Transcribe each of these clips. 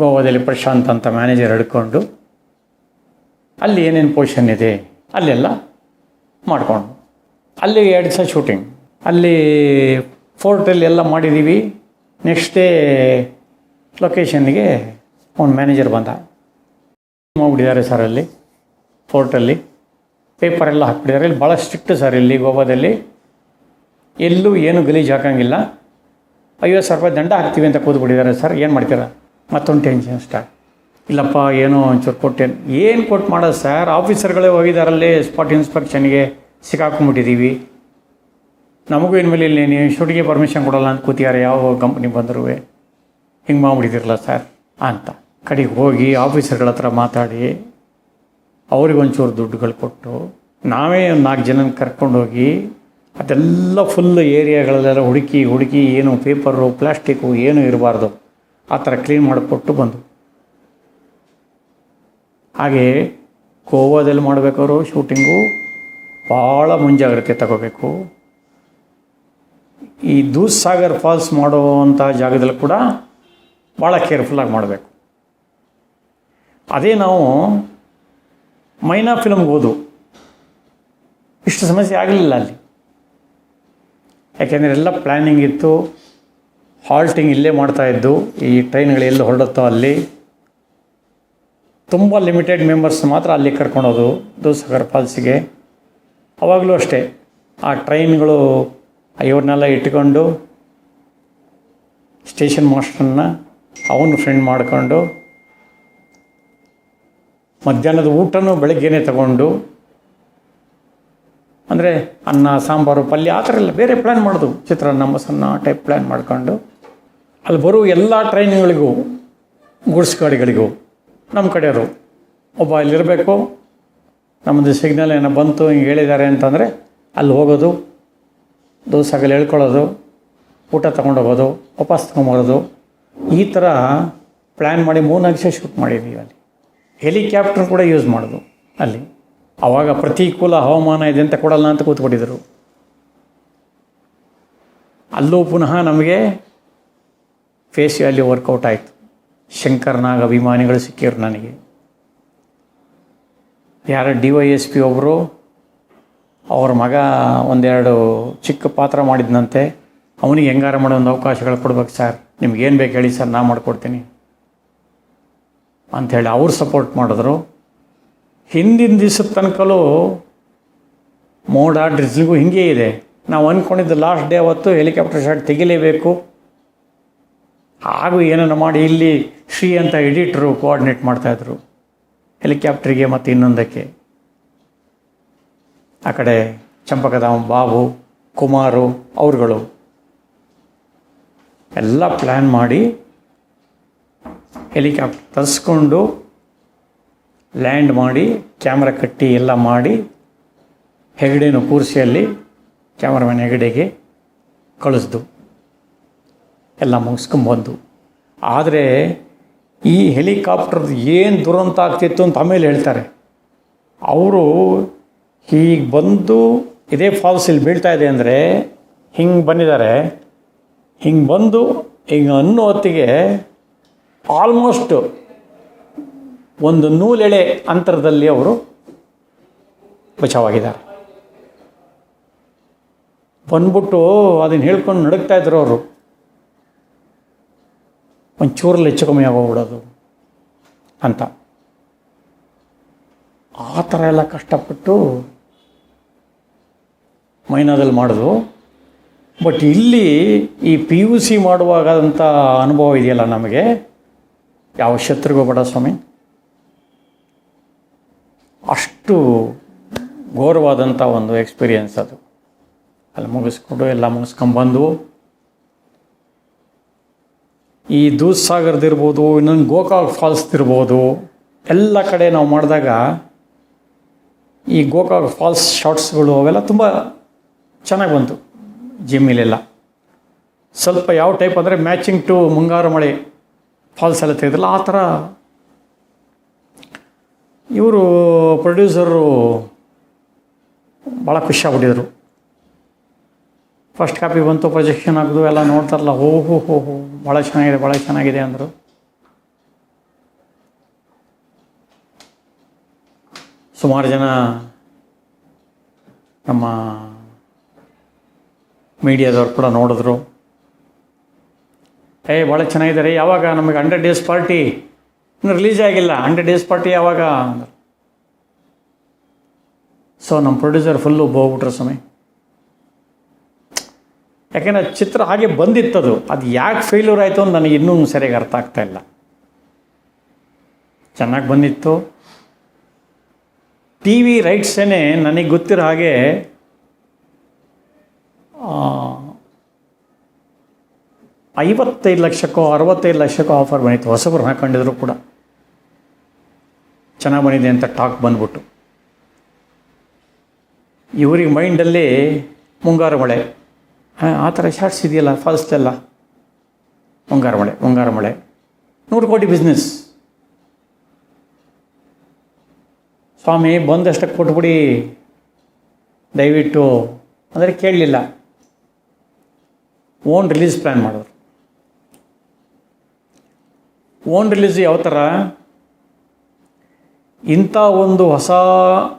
ಗೋವಾದಲ್ಲಿ ಪ್ರಶಾಂತ್ ಅಂತ ಮ್ಯಾನೇಜರ್ ಹಿಡ್ಕೊಂಡು ಅಲ್ಲಿ ಏನೇನು ಪೊಸಿಷನ್ ಇದೆ ಅಲ್ಲೆಲ್ಲ ಮಾಡಿಕೊಂಡು. ಅಲ್ಲಿ ಎರಡು ದಿವಸ ಶೂಟಿಂಗ್ ಅಲ್ಲಿ ಫೋರ್ಟಲ್ಲಿ ಎಲ್ಲ ಮಾಡಿದ್ದೀವಿ ನೆಕ್ಸ್ಟ್ ಡೇ ಲೊಕೇಶನ್ಗೆ ಅವ್ನು ಮ್ಯಾನೇಜರ್ ಬಂದ. ಹೋಗ್ಬಿಟ್ಟಿದ್ದಾರೆ ಸರ್ ಅಲ್ಲಿ ಫೋರ್ಟಲ್ಲಿ ಪೇಪರ್ ಎಲ್ಲ ಹಾಕ್ಬಿಟ್ಟಿದ್ದಾರೆ. ಇಲ್ಲಿ ಭಾಳ ಸ್ಟ್ರಿಕ್ಟ್ ಸರ್ ಇಲ್ಲಿ ಗೋವಾದಲ್ಲಿ. ಎಲ್ಲೂ ಏನು ಗಲೀಜು ಹಾಕೋಂಗಿಲ್ಲ. ಐವತ್ತು ಸಾವಿರ ರೂಪಾಯಿ ದಂಡ ಹಾಕ್ತೀವಿ ಅಂತ ಕೂತ್ಬಿಟ್ಟಿದ್ದಾರೆ ಸರ್ ಏನು ಮಾಡ್ತೀರಾ? ಮತ್ತೊಂದು ಟೆನ್ಷನ್ ಸ್ಟಾರ್ಟ್ ಇಲ್ಲಪ್ಪ, ಏನೋ ಒಂಚೂರು ಕೊಟ್ಟೇನು ಏನು ಕೊಟ್ಟು ಮಾಡೋದು ಸರ್ ಆಫೀಸರ್ಗಳೇ ಹೋಗಿದ್ದಾರಲ್ಲಿ ಸ್ಪಾಟ್ ಇನ್ಸ್ಪೆಕ್ಷನ್ಗೆ ಸಿಕ್ಕಾಕೊಂಡ್ಬಿಟ್ಟಿದ್ದೀವಿ ನಮಗೂ ಇನ್ಮೇಲೆ ಇಲ್ಲಿ ನೀವು ಶೂಟಿಗೆ ಪರ್ಮಿಷನ್ ಕೊಡಲ್ಲ ಅಂತ ಕೂತಿದ್ದಾರೆ. ಯಾವ ಕಂಪ್ನಿ ಬಂದರೂ ಹಿಂಗೆ ಮಾಡ್ಬಿಟ್ಟಿದ್ದೀರಲ್ಲ ಸರ್ ಅಂತ. ಕಡೆಗೆ ಹೋಗಿ ಆಫೀಸರ್ಗಳ ಹತ್ರ ಮಾತಾಡಿ ಅವ್ರಿಗೊಂಚೂರು ದುಡ್ಡುಗಳು ಕೊಟ್ಟು, ನಾವೇ ಒಂದು ನಾಲ್ಕು ಜನನ ಕರ್ಕೊಂಡೋಗಿ ಅದೆಲ್ಲ ಫುಲ್ ಏರಿಯಾಗಳಲ್ಲೆಲ್ಲ ಹುಡುಕಿ ಹುಡುಕಿ, ಏನು ಪೇಪರು ಪ್ಲಾಸ್ಟಿಕ್ಕು ಏನು ಇರಬಾರ್ದು. ಆ ಥರ ಕ್ಲೀನ್ ಮಾಡಿಕೊಟ್ಟು ಬಂದು. ಹಾಗೆ ಗೋವಾದಲ್ಲಿ ಮಾಡಬೇಕಾದ್ರು ಶೂಟಿಂಗು ಭಾಳ ಮುಂಜಾಗ್ರತೆ ತಗೋಬೇಕು. ಈ ದೂದ್ ಸಾಗರ್ ಫಾಲ್ಸ್ ಮಾಡುವಂಥ ಜಾಗದಲ್ಲಿ ಕೂಡ ಭಾಳ ಕೇರ್ಫುಲ್ಲಾಗಿ ಮಾಡಬೇಕು. ಅದೇ ನಾವು ಮೈನಾ ಫಿಲಮ್ಗೆ ಹೋದು ಇಷ್ಟು ಸಮಸ್ಯೆ ಆಗಲಿಲ್ಲ ಅಲ್ಲಿ. ಯಾಕೆಂದರೆ ಎಲ್ಲ ಪ್ಲ್ಯಾನಿಂಗ್ ಇತ್ತು. ಹಾಲ್ಟಿಂಗ್ ಇಲ್ಲೇ ಮಾಡ್ತಾಯಿದ್ದು ಈ ಟ್ರೈನ್ಗಳು ಎಲ್ಲಿ ಹೊರಡುತ್ತೋ ಅಲ್ಲಿ, ತುಂಬ ಲಿಮಿಟೆಡ್ ಮೆಂಬರ್ಸ್ ಮಾತ್ರ ಅಲ್ಲಿ ಕರ್ಕೊಂಡೋದು ದೂಸಾಗರ್ ಫಾಲ್ಸಿಗೆ ಅವಾಗಲೂ ಅಷ್ಟೇ, ಆ ಟ್ರೈನ್ಗಳು ಇವ್ರನ್ನೆಲ್ಲ ಇಟ್ಕೊಂಡು ಸ್ಟೇಷನ್ ಮಾಸ್ಟರ್ನ ಅವನು ಫ್ರೆಂಡ್ ಮಾಡಿಕೊಂಡು, ಮಧ್ಯಾಹ್ನದ ಊಟನೂ ಬೆಳಗ್ಗೆನೇ ತಗೊಂಡು, ಅಂದರೆ ಅನ್ನ, ಸಾಂಬಾರು, ಪಲ್ಯ, ಆ ಥರ ಎಲ್ಲ ಬೇರೆ ಪ್ಲ್ಯಾನ್ ಮಾಡೋದು. ಚಿತ್ರಾನ್ನ ಮೊಸರನ್ನ ಟೈಪ್ ಪ್ಲ್ಯಾನ್ ಮಾಡ್ಕೊಂಡು ಅಲ್ಲಿ ಬರುವ ಎಲ್ಲ ಟ್ರೈನ್ಗಳಿಗೂ ಗೂಡ್ಸ್ ಗಾಡಿಗಳಿಗೂ ನಮ್ಮ ಕಡೆಯವರು ಒಬ್ಬ ಅಲ್ಲಿರಬೇಕು ನಮ್ಮದು ಸಿಗ್ನಲ್ ಏನೋ ಬಂತು, ಹಿಂಗೆ ಹೇಳಿದ್ದಾರೆ ಅಂತಂದರೆ ಅಲ್ಲಿ ಹೋಗೋದು ದೋಸಾಗಲ್ಲಿ ಹೇಳ್ಕೊಳ್ಳೋದು, ಊಟ ತೊಗೊಂಡೋಗೋದು ವಾಪಸ್ ತೊಗೊಂಬರೋದು. ಈ ಥರ ಪ್ಲ್ಯಾನ್ ಮಾಡಿ ಮೂರ್ನಾಲ್ಕು ದಿವಸ ಶೂಟ್ ಮಾಡಿದ್ದೀವಿ ಅಲ್ಲಿ. ಹೆಲಿಕ್ಯಾಪ್ಟರ್ ಕೂಡ ಯೂಸ್ ಮಾಡೋದು ಅಲ್ಲಿ. ಆವಾಗ ಪ್ರತಿಕೂಲ ಹವಾಮಾನ ಇದೆ ಅಂತ ಕೊಡಲ್ಲ ಅಂತ ಕೂತ್ಕೊಂಡಿದ್ದರು ಅಲ್ಲೂ ಪುನಃ ನಮಗೆ ಫೇಸ್ ವ್ಯಾಲ್ಯೂ ವರ್ಕೌಟ್ ಆಯಿತು. ಶಂಕರ್ನಾಗ ಅಭಿಮಾನಿಗಳು ಸಿಕ್ಕಿರು ನನಗೆ. ಯಾರ ಡಿ ವೈ ಎಸ್ ಪಿ ಒಬ್ಬರು ಅವ್ರ ಮಗ ಒಂದೆರಡು ಚಿಕ್ಕ ಪಾತ್ರ ಮಾಡಿದ್ನಂತೆ. ಅವನಿಗೆ ಹೆಂಗಾರ ಮಾಡೋ ಒಂದು ಅವಕಾಶಗಳು ಕೊಡ್ಬೇಕು ಸರ್. ನಿಮ್ಗೇನು ಬೇಕು ಹೇಳಿ ಸರ್, ನಾ ಮಾಡಿಕೊಡ್ತೀನಿ. ಅಂಥೇಳಿ ಅವರು ಸಪೋರ್ಟ್ ಮಾಡಿದ್ರು. ಹಿಂದಿನ ದಿವಸದ ತನಕಲೂ ಮೋಡ ಡ್ರಿಸ್ಲಿಗೂ ಹಿಂಗೇ ಇದೆ. ನಾವು ಅಂದ್ಕೊಂಡಿದ್ದು ಲಾಸ್ಟ್ ಡೇ ಅವತ್ತು ಹೆಲಿಕಾಪ್ಟರ್ ಶಾಟ್ ತೆಗಿಲೇಬೇಕು. ಹಾಗೂ ಏನನ್ನ ಮಾಡಿ ಇಲ್ಲಿ ಶ್ರೀ ಅಂತ ಎಡಿಟ್ರು ಕೋಆರ್ಡಿನೇಟ್ ಮಾಡ್ತಾಯಿದ್ರು ಹೆಲಿಕಾಪ್ಟ್ರಿಗೆ ಮತ್ತು ಇನ್ನೊಂದಕ್ಕೆ. ಆ ಕಡೆ ಚಂಪಕಧಾಮ್ ಬಾಬು, ಕುಮಾರು, ಅವ್ರುಗಳು. ಎಲ್ಲ ಪ್ಲ್ಯಾನ್ ಮಾಡಿ ಹೆಲಿಕಾಪ್ಟರ್ ತರಿಸ್ಕೊಂಡು ಲ್ಯಾಂಡ್ ಮಾಡಿ ಕ್ಯಾಮ್ರಾ ಕಟ್ಟಿ ಎಲ್ಲ ಮಾಡಿ ಹೆಗಡೆನು ಕೂರಿಸಿ ಅಲ್ಲಿ ಕ್ಯಾಮ್ರಾಮನ್ ಹೆಗಡೆಗೆ ಕಳಿಸ್ದು. ಎಲ್ಲ ಮುಗಿಸ್ಕೊಂಬಂದು ಆದರೆ ಈ ಹೆಲಿಕಾಪ್ಟರ್ ಏನು ದುರಂತ ಆಗ್ತಿತ್ತು ಅಂತ ಆಮೇಲೆ ಹೇಳ್ತಾರೆ. ಅವರು ಹೀಗೆ ಬಂದು ಇದೇ ಫಾಲ್ಸ್ ಇಲ್ಲಿ ಬೀಳ್ತಾ ಇದೆ ಅಂದರೆ ಹಿಂಗೆ ಬಂದಿದ್ದಾರೆ. ಹಿಂಗೆ ಬಂದು ಹಿಂಗೆ ಅನ್ನೋ ಹೊತ್ತಿಗೆ ಆಲ್ಮೋಸ್ಟ್ ಒಂದು ನೂಲೆಳೆ ಅಂತರದಲ್ಲಿ ಅವರು ಬಚಾವಾಗಿದ್ದಾರೆ. ಬಂದ್ಬಿಟ್ಟು ಅದನ್ನು ಹೇಳ್ಕೊಂಡು ನಡುಕ್ತಾ ಇದ್ರು ಅವರು. ಒಂಚೂರಲ್ಲಿ ಹೆಚ್ಚು ಕಮ್ಮಿ ಆಗೋಗ್ಬಿಡೋದು ಅಂತ. ಆ ಥರ ಎಲ್ಲ ಕಷ್ಟಪಟ್ಟು ಮೈನಾದಲ್ಲಿ ಮಾಡಿದ್ರು ಬಟ್ ಇಲ್ಲಿ ಈ ಪಿ ಯು ಸಿ ಮಾಡುವಾಗಂಥ ಅನುಭವ ಇದೆಯಲ್ಲ ನಮಗೆ? ಯಾವ ಶತ್ರುಗೂ ಬೇಡ ಸ್ವಾಮಿ. ಅಷ್ಟು ಘೋರವಾದಂಥ ಒಂದು ಎಕ್ಸ್ಪೀರಿಯನ್ಸ್ ಅದು. ಅಲ್ಲಿ ಮುಗಿಸ್ಕೊಂಡು ಎಲ್ಲ ಮುಗಿಸ್ಕೊಂಬಂದು ಈ ದೂದ್ ಸಾಗರ್ದಿರ್ಬೋದು ಇನ್ನೊಂದು ಗೋಕಾಕ್ ಫಾಲ್ಸ್ದಿರ್ಬೋದು, ಎಲ್ಲ ಕಡೆ ನಾವು ಮಾಡಿದಾಗ ಈ ಗೋಕಾಕ್ ಫಾಲ್ಸ್ ಶಾರ್ಟ್ಸ್ಗಳು ಅವೆಲ್ಲ ತುಂಬ ಚೆನ್ನಾಗಿ ಬಂತು ಜಿಮ್ಮಿಲೆಲ್ಲ. ಸ್ವಲ್ಪ ಯಾವ ಟೈಪ್ ಅಂದರೆ ಮ್ಯಾಚಿಂಗ್ ಟು ಮುಂಗಾರು ಮಳೆ ಫಾಲ್ಸ್ ಎಲ್ಲ ತೆಗೆದ್ರಲ್ಲ ಆ ಥರ ಇವರು ಪ್ರೊಡ್ಯೂಸರು ಭಾಳ ಖುಷಿ ಆಗ್ಬಿಟ್ಟಿದ್ರು. ಫಸ್ಟ್ ಕಾಪಿ ಬಂತು ಪ್ರೊಜೆಕ್ಷನ್ ಆಗೋದು, ಎಲ್ಲ ನೋಡ್ತಾರಲ್ಲ ಹೋ ಹೋ ಹೋ ಹೋ ಭಾಳ ಚೆನ್ನಾಗಿದೆ ಭಾಳ ಚೆನ್ನಾಗಿದೆ ಅಂದರು. ಸುಮಾರು ಜನ ನಮ್ಮ ಮೀಡಿಯಾದವ್ರು ಕೂಡ ನೋಡಿದ್ರು. ಏ ಭಾಳ ಚೆನ್ನಾಗಿದ್ದಾರೆ, ಯಾವಾಗ ನಮಗೆ ಹಂಡ್ರೆಡ್ ಡೇಸ್ ಪಾರ್ಟಿ ಇನ್ನೂ ರಿಲೀಸ್ ಆಗಿಲ್ಲ ಹಂಡ್ರೆಡ್ ಡೇಸ್ ಪಾರ್ಟಿ ಯಾವಾಗ ಅಂದರು. ಸೊ ನಮ್ಮ ಪ್ರೊಡ್ಯೂಸರ್ ಫುಲ್ಲು ಬೋಗ್ಬಿಟ್ರು ಸ್ವಾಮಿ. ಯಾಕೆಂದರೆ ಚಿತ್ರ ಹಾಗೆ ಬಂದಿತ್ತದು. ಅದು ಯಾಕೆ ಫೇಲ್ಯೂರ್ ಆಯಿತು ಅಂತ ನನಗೆ ಇನ್ನೂ ಸರಿಯಾಗಿ ಅರ್ಥ ಆಗ್ತಾ ಇಲ್ಲ. ಚೆನ್ನಾಗಿ ಬಂದಿತ್ತು. ಟಿ ವಿ ರೈಟ್ಸೇನೆ ನನಗೆ ಗೊತ್ತಿರೋ ಹಾಗೆ ಐವತ್ತೈದು ಲಕ್ಷಕ್ಕೋ ಅರವತ್ತೈದು ಲಕ್ಷಕ್ಕೋ ಆಫರ್ ಬಂದಿತ್ತು. ಹೊಸಬ್ರು ಹಾಕೊಂಡಿದ್ರು ಕೂಡ. ಚೆನ್ನಾಗಿ ಬಂದಿದೆ ಅಂತ ಟಾಕ್ ಬಂದ್ಬಿಟ್ಟು. ಇವ್ರಿಗೆ ಮೈಂಡಲ್ಲಿ ಮುಂಗಾರು ಮಳೆ. ಆ ಥರ ಶಾರ್ಟ್ಸ್ ಇದೆಯಲ್ಲ ಫಾಲ್ಸ್ ಎಲ್ಲ? ಮುಂಗಾರು ಮಳೆ, ಬಂಗಾರ ಮಳೆ. ನೂರು ಕೋಟಿ ಬಿಸ್ನೆಸ್ ಸ್ವಾಮಿ, ಬಂದಷ್ಟಕ್ಕೆ ಕೊಟ್ಬಿಡಿ. ದಯವಿಟ್ಟು. ಅಂದರೆ ಕೇಳಲಿಲ್ಲ. ಓನ್ ರಿಲೀಸ್ ಪ್ಲ್ಯಾನ್ ಮಾಡೋರು ಓನ್ ರಿಲೀಸ್ ಯಾವ ಥರ? ಇಂಥ ಒಂದು ಹೊಸ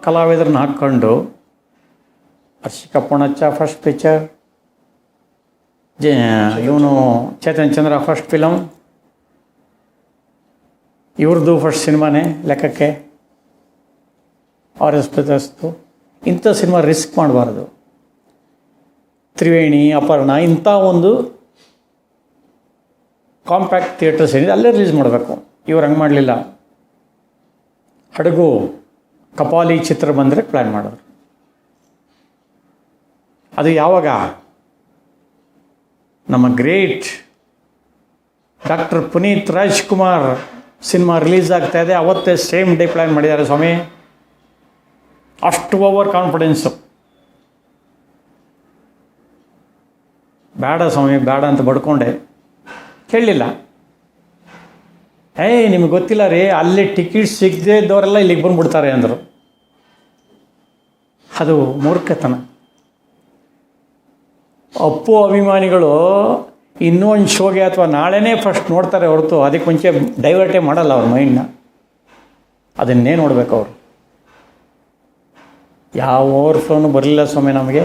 ಕಲಾವಿದರನ್ನ ಹಾಕ್ಕೊಂಡು ಹರ್ಷಿಕಪ್ಪಣಚ್ಚ ಫಸ್ಟ್ ಪಿಕ್ಚರ್ ಇವನು ಚೇತನ್ ಚಂದ್ರ ಫಸ್ಟ್ ಫಿಲಮ್ ಇವ್ರದ್ದು ಫಸ್ಟ್ ಸಿನಿಮಾನೇ ಲೆಕ್ಕಕ್ಕೆ ಆರ್ ಎಸ್ ಪ್ರದಸ್ತು ಇಂಥ ಸಿನಿಮಾ ರಿಸ್ಕ್ ಮಾಡಬಾರ್ದು. ತ್ರಿವೇಣಿ, ಅಪರ್ಣ, ಇಂಥ ಒಂದು ಕಾಂಪ್ಯಾಕ್ಟ್ ಥಿಯೇಟರ್ಸ್ ಏನಿದೆ, ಅಲ್ಲೇ ರಿಲೀಸ್ ಮಾಡಬೇಕು. ಇವ್ರು ಹಂಗೆ ಮಾಡಲಿಲ್ಲ. ಹಡಗು, ಕಪಾಲಿ ಚಿತ್ರ ಬಂದರೆ ಪ್ಲ್ಯಾನ್ ಮಾಡೋರು. ಅದು ಯಾವಾಗ? ನಮ್ಮ great doctor Puneeth Rajkumar cinema release ಆಗ್ತಾ ಇದೆ. ಅವತ್ತೇ ಸೇಮ್ ಡೇ ಪ್ಲ್ಯಾನ್ ಮಾಡಿದ್ದಾರೆ ಸ್ವಾಮಿ. ಅಷ್ಟು ಓವರ್ ಕಾನ್ಫಿಡೆನ್ಸು ಬೇಡ ಸ್ವಾಮಿ, ಬೇಡ ಅಂತ ಬಡ್ಕೊಂಡೆ. ಕೇಳಲಿಲ್ಲ ಏಯ್, ನಿಮ್ಗೆ ಗೊತ್ತಿಲ್ಲ ರೀ, ಅಲ್ಲಿ ಟಿಕೆಟ್ ಸಿಗದೇ ಇದ್ದವರೆಲ್ಲ ಇಲ್ಲಿಗೆ ಬಂದುಬಿಡ್ತಾರೆ ಅಂದರು. ಅದು ಮೂರ್ಖತನ. ಅಪ್ಪು ಅಭಿಮಾನಿಗಳು ಇನ್ನೂ ಒಂದು ಶೋಗೆ ಅಥವಾ ನಾಳೆನೇ ಫಸ್ಟ್ ನೋಡ್ತಾರೆ ಹೊರತು, ಅದಕ್ಕೆ ಮುಂಚೆ ಡೈವರ್ಟೇ ಮಾಡಲ್ಲ ಅವ್ರ ಮೈಂಡ್ನ ಅದನ್ನೇ ನೋಡ್ಬೇಕು ಅವರು. ಯಾವ ಓವರ್ ಫ್ಲೋನು ಬರಲಿಲ್ಲ ಸ್ವಾಮಿ ನಮಗೆ?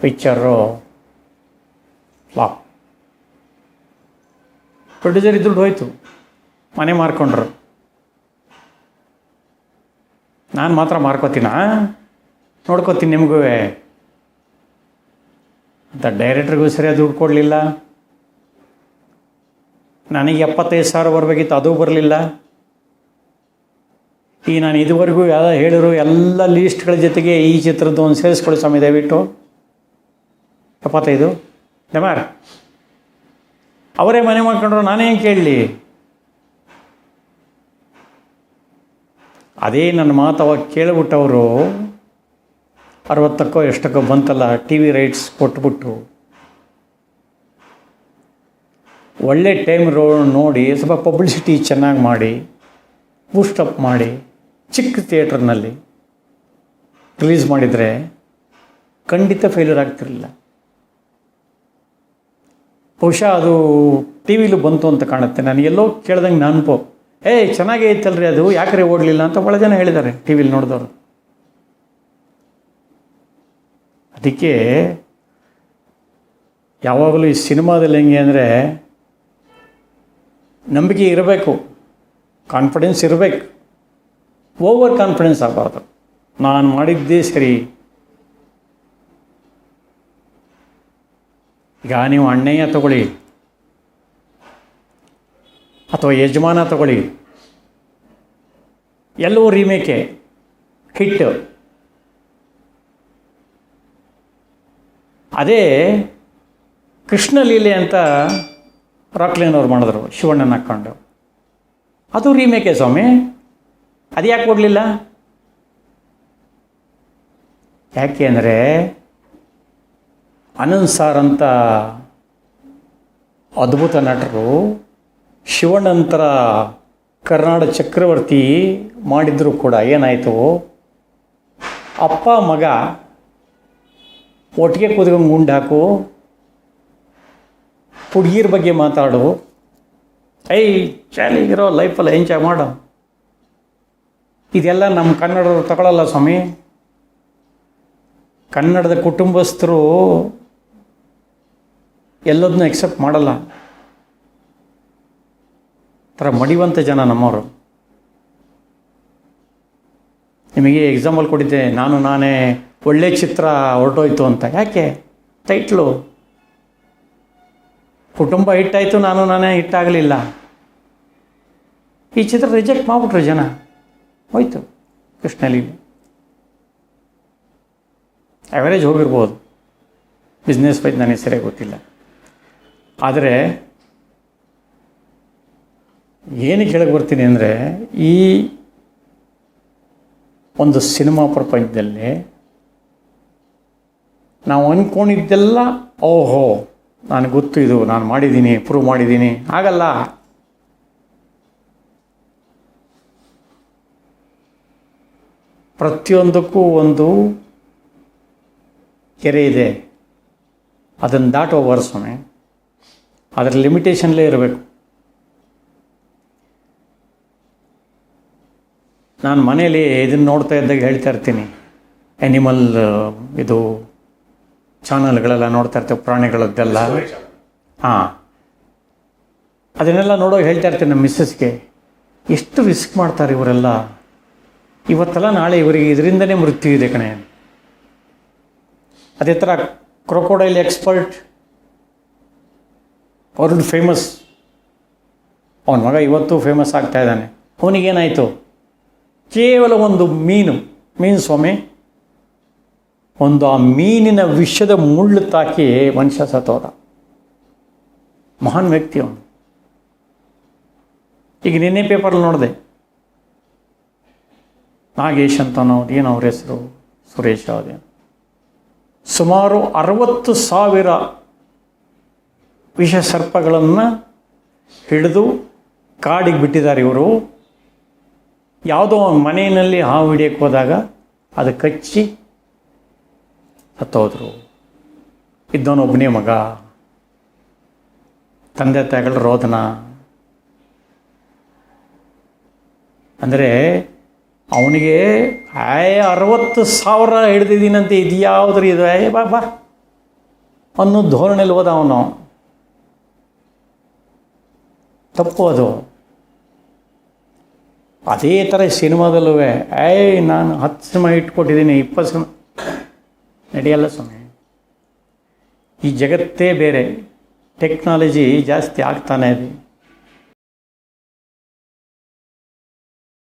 ಪಿಕ್ಚರು ಫ್ಲಾಪ್ ಪ್ರೊಡ್ಯೂಸರ್ ಇದ್ದು ಹೋಯ್ತು. ಮನೆ ಮಾರ್ಕೊಂಡ್ರು. ನಾನು ಮಾತ್ರ ಮಾರ್ಕೋತೀನಾ? ನೋಡ್ಕೋತೀನಿ ನಿಮಗೂ. ಅಂತ ಡೈರೆಕ್ಟ್ರಿಗೂ ಸರಿಯಾಗಿ ದುಡ್ಡು ಕೊಡಲಿಲ್ಲ. ನನಗೆ ಎಪ್ಪತ್ತೈದು ಸಾವಿರ ಬರಬೇಕಿತ್ತು, ಅದು ಬರಲಿಲ್ಲ. ಈ ನಾನು ಇದುವರೆಗೂ ಯಾವ ಹೇಳಿರೋ ಎಲ್ಲ ಲೀಸ್ಟ್ಗಳ ಜೊತೆಗೆ ಈ ಚಿತ್ರದ್ದು ಒಂದು ಸೇರಿಸ್ಕೊಳ್ಳಿ ಸ್ವಾಮಿ, ದಯವಿಟ್ಟು. ಎಪ್ಪತ್ತೈದು. ದಮಾರ್ ಅವರೇ ಮನೆ ಮಾಡ್ಕೊಂಡ್ರು, ನಾನೇ ಕೇಳಲಿ? ಅದೇ ನನ್ನ ಮಾತು ಅವಾಗ ಕೇಳಿಬಿಟ್ಟವರು ಅರವತ್ತಕ್ಕೋ ಎಷ್ಟಕ್ಕೋ ಬಂತಲ್ಲ ಟಿ ವಿ ರೈಟ್ಸ್ ಕೊಟ್ಬಿಟ್ಟು. ಒಳ್ಳೆ ಟೈಮ್ ರೋ ನೋಡಿ ಸ್ವಲ್ಪ ಪಬ್ಲಿಸಿಟಿ ಚೆನ್ನಾಗಿ ಮಾಡಿ ಬೂಸ್ಟಪ್ ಮಾಡಿ, ಚಿಕ್ಕ ಥಿಯೇಟ್ರ್ನಲ್ಲಿ ರಿಲೀಸ್ ಮಾಡಿದರೆ ಖಂಡಿತ ಫೇಲ್ಯೂರ್ ಆಗ್ತಿರಲಿಲ್ಲ. ಬಹುಶಃ ಅದು ಟಿ ವಿಲೂ ಬಂತು ಅಂತ ಕಾಣುತ್ತೆ. ನಾನು ಎಲ್ಲೋ ಕೇಳ್ದಂಗೆ ಪೋ ಏಯ್, ಚೆನ್ನಾಗೇ ಇತ್ತಲ್ರಿ ಅದು, ಯಾಕ್ರೆ ಓಡಲಿಲ್ಲ? ಅಂತ ಭಾಳ ಜನ ಹೇಳಿದ್ದಾರೆ ಟಿ ವಿಲಿ ನೋಡಿದವರು. ಅದಕ್ಕೆ ಯಾವಾಗಲೂ ಈ ಸಿನಿಮಾದಲ್ಲಿ ಹೆಂಗೆ ಅಂದರೆ ನಂಬಿಕೆ ಇರಬೇಕು ಕಾನ್ಫಿಡೆನ್ಸ್ ಇರಬೇಕು ಓವರ್ ಕಾನ್ಫಿಡೆನ್ಸ್ ಆಗಬಾರ್ದು. ನಾನು ಮಾಡಿದ್ದೇ ಸರಿ. ಈಗ ನೀವು ಅಣ್ಣಯ್ಯ ತಗೊಳ್ಳಿ, ಅಥವಾ ಯಜಮಾನ ತಗೊಳ್ಳಿ, ಎಲ್ಲವೂ ರೀಮೇಕೆ ಹಿಟ್ ಅದೇ ಕೃಷ್ಣ ಲೀಲೆ ಅಂತ ರಾಕ್ಲೈನ್ ಅವ್ರು ಮಾಡಿದ್ರು ಶಿವಣ್ಣನ ಹಾಕ್ಕೊಂಡು. ಅದು ರೀಮೇಕೆ ಸ್ವಾಮಿ. ಅದು ಯಾಕೆ ಕೊಡಲಿಲ್ಲ? ಯಾಕೆ ಅಂದರೆ ಅನಂತ್ ಸಾರ್ ಅಂತ ಅದ್ಭುತ ನಟರು ಶಿವಣ್ಣಂತರ ಕರ್ನಾಟಕ ಚಕ್ರವರ್ತಿ ಮಾಡಿದ್ರು ಕೂಡ ಏನಾಯಿತು? ಅಪ್ಪ ಮಗ ಒಟ್ಟಿಗೆ ಕೂತ್ಕೊಂಡು ಗುಂಡು ಹಾಕು. ಹುಡುಗಿರ ಬಗ್ಗೆ ಮಾತಾಡು. ಐ ಚಾಲಿಗಿರೋ ಲೈಫಲ್ಲಿ ಎಂಜಾಯ್ ಮಾಡು. ಇದೆಲ್ಲ ನಮ್ಮ ಕನ್ನಡದವ್ರು ತಗೊಳ್ಳಲ್ಲ ಸ್ವಾಮಿ. ಕನ್ನಡದ ಕುಟುಂಬಸ್ಥರು ಎಲ್ಲದನ್ನೂ ಎಕ್ಸೆಪ್ಟ್ ಮಾಡಲ್ಲ. ಥರ ಮಡಿವಂತ ಜನ ನಮ್ಮವರು. ನಿಮಗೆ ಎಕ್ಸಾಂಪಲ್ ಕೊಟ್ಟಿದ್ದೆ. ನಾನು ನಾನೇ ಒಳ್ಳೆ ಚಿತ್ರ ಹೊರಟೋಯ್ತು ಅಂತ. ಯಾಕೆ? ಟೈಟ್ಲು ಕುಟುಂಬ ಹಿಟ್ಟಾಯಿತು, ನಾನು ನಾನೇ ಹಿಟ್ಟಾಗಲಿಲ್ಲ. ಈ ಚಿತ್ರ ರಿಜೆಕ್ಟ್ ಮಾಡಿಬಿಟ್ರು ಜನ. ಹೋಯ್ತು, ಕೃಷ್ಣಲೀಲೆ. ಅವರೇಜ್ ಹೋಗಿರ್ಬೋದು. ಬಿಸ್ನೆಸ್ ವೈಸ್ ನನಗೆ ಸರಿಯಾಗಿ ಗೊತ್ತಿಲ್ಲ. ಆದರೆ ಏನಕ್ಕೆ ಹೇಳಕ್ಕೆ ಬರ್ತೀನಿ ಅಂದರೆ, ಈ ಒಂದು ಸಿನಿಮಾ ಪ್ರಪಂಚದಲ್ಲಿ ನಾವು ಅಂದ್ಕೊಂಡಿದ್ದೆಲ್ಲ ಓಹೋ ನನಗೆ ಗೊತ್ತು ಇದು, ನಾನು ಮಾಡಿದ್ದೀನಿ ಪ್ರೂವ್ ಮಾಡಿದ್ದೀನಿ, ಆಗಲ್ಲ. ಪ್ರತಿಯೊಂದಕ್ಕೂ ಒಂದು ಕೆರೆ ಇದೆ. ಅದನ್ನು ದಾಟೋ ಸ್ವಾಮಿ. ಅದರ ಲಿಮಿಟೇಷನ್ಲೇ ಇರಬೇಕು. ನಾನು ಮನೇಲಿ ಇದನ್ನು ನೋಡ್ತಾ ಇದ್ದಾಗ ಹೇಳ್ತಾ ಇರ್ತೀನಿ. ಆ್ಯನಿಮಲ್ ಇದು ಚಾನಲ್ಗಳೆಲ್ಲ ನೋಡ್ತಾ ಇರ್ತೇವೆ ಪ್ರಾಣಿಗಳದ್ದೆಲ್ಲ. ಹಾಂ. ಅದನ್ನೆಲ್ಲ ನೋಡೋ ಹೇಳ್ತಾ ಇರ್ತೀನಿ ನಮ್ಮ ಮಿಸ್ಸಸ್ಗೆ. ಎಷ್ಟು ರಿಸ್ಕ್ ಮಾಡ್ತಾರೆ ಇವರೆಲ್ಲ. ಇವತ್ತೆಲ್ಲ ನಾಳೆ ಇವರಿಗೆ ಇದರಿಂದನೇ ಮೃತ್ಯು ಇದೆ ಕಣೆ. ಅದೇ ಥರ ಕ್ರೊಕೊಡೈಲ್ ಎಕ್ಸ್ಪರ್ಟ್ ವರ್ಲ್ಡ್ ಫೇಮಸ್ ಅವನ ಮಗ ಇವತ್ತು ಫೇಮಸ್ ಆಗ್ತಾ ಇದ್ದಾನೆ. ಅವನಿಗೇನಾಯಿತು? ಕೇವಲ ಒಂದು ಮೀನು. ಮೀನು ಸ್ವಾಮಿ. ಒಂದು ಆ ಮೀನಿನ ವಿಷದ ಮುಳ್ಳು ತಾಕಿ ಮನುಷ್ಯ ಸತ್ತೋದ. ಮಹಾನ್ ವ್ಯಕ್ತಿ ಅವನು. ಈಗ ನಿನ್ನೆ ಪೇಪರಲ್ಲಿ ನೋಡಿದೆ. ನಾಗೇಶ್ ಅಂತ ಅನ್ನೋದು, ಏನು ಅವ್ರ ಹೆಸರು? ಸುರೇಶ್ ಅದೇನು ಸುಮಾರು ಅರವತ್ತು ಸಾವಿರ ವಿಷ ಸರ್ಪಗಳನ್ನು ಹಿಡಿದು ಕಾಡಿಗೆ ಬಿಟ್ಟಿದ್ದಾರೆ ಇವರು. ಯಾವುದೋ ಮನೆಯಲ್ಲಿ ಹಾವು ಹಿಡಿಯಕ್ಕೆ ಹೋದಾಗ ಅದು ಕಚ್ಚಿ ಸತ್ತೋದ್ರು ಇದ್ದವನೊಬ್ಬನೇ ಮಗ. ತಂದೆ ತಾಯಿಗಳ ರೋದನ. ಅಂದರೆ ಅವನಿಗೆ ಆಯ್ ಅರವತ್ತು ಸಾವಿರ ಹಿಡ್ದಿದ್ದೀನಂತೆ, ಇದು ಯಾವುದ್ರ ಇದು? ಏ ಬಾ ಬಾ. ಅನ್ನೋ ಧೋರಣೆಯಲ್ಲಿ ಹೋದ ಅವನು. ತಪ್ಪು ಅದು. ಅದೇ ಥರ ಸಿನಿಮಾದಲ್ಲೂ, ಏಯ್, ನಾನು ಹತ್ತು ಸಿನಿಮಾ ಇಟ್ಕೊಟ್ಟಿದ್ದೀನಿ ಇಪ್ಪತ್ತು ಸಿನಿಮಾ ನಡೆಯಲ್ಲ ಸ್ವಾಮಿ. ಈ ಜಗತ್ತೇ ಬೇರೆ ಟೆಕ್ನಾಲಜಿ ಜಾಸ್ತಿ ಆಗ್ತಾನೆ ಇದೆ.